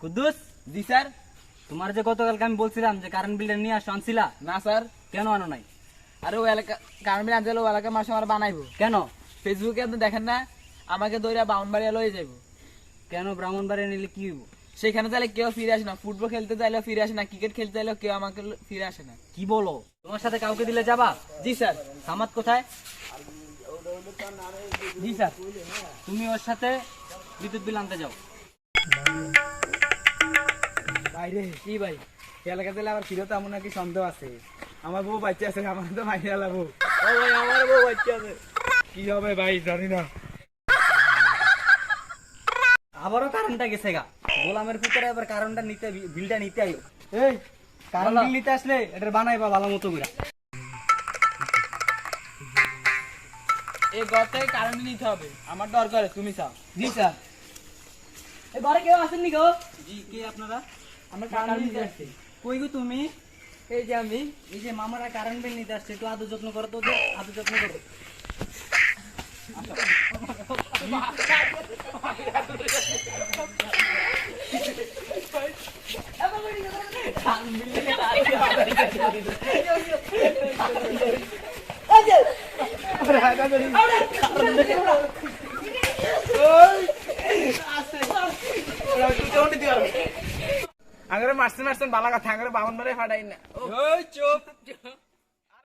কুদ্দুস জি sir. তোমার যে গতকালকে আমি বলছিলাম যে কারেন্ট বিলটা নিয়ে আসো আনছিলা? না স্যার। কেন আনো নাই? আরে ও এলাকা কারণ আনছিল ও এলাকার মাসে আমার বানাইবো। কেন? ফেসবুকে আপনি দেখেন না? আমাকে দৌড়া বাউন লয়ে যাইবো। কেন ব্রাহ্মণবাড়ি নিলে কি হইব? সেখানে তাহলে কেউ ফিরে আসে না। ফুটবল খেলতে চাইলেও ফিরে আসে না। ক্রিকেট খেলতে চাইলেও কেউ আমাকে ফিরে আসে না। কি বলো? তোমার সাথে কাউকে দিলে যাবা? জি স্যার। সামাদ কোথায়? জি স্যার। তুমি ওর সাথে বিদ্যুৎ বিল আনতে যাও। কি ভাই? এলাকা আবার এমন নাকি সন্দেহ আছে? আমার বউ বাচ্চা আছে আমার তো মাইরে আলাবো ও ভাই আমার বউ বাচ্চা আছে। কি হবে ভাই জানি না। আবারও কারেন্টটা গেছে গা। গোলামের এবার কারেন্টটা নিতে বিলটা নিতে এই কারেন্ট বলো। নিতে আসলে এটা বানাইবা ভালো মতো করে এই থেকে কারেন্ট নিতে হবে। আমার দরকার তুমি চাও। জি স্যার। এই ঘরে কেউ আসেননি গো? জি কে আপনারা? আমরা কারেন্ট নিতে আসছি। কই গো তুমি? এই যে আমি। এই যে মামারা কারেন্ট বিল নিতে আসছে একটু আদর যত্ন করো তো আদর যত্ন করো। আগে মারছেন মারছেন বালা কথা আগে বামন মারে ফাটাই না। ও। চুপ।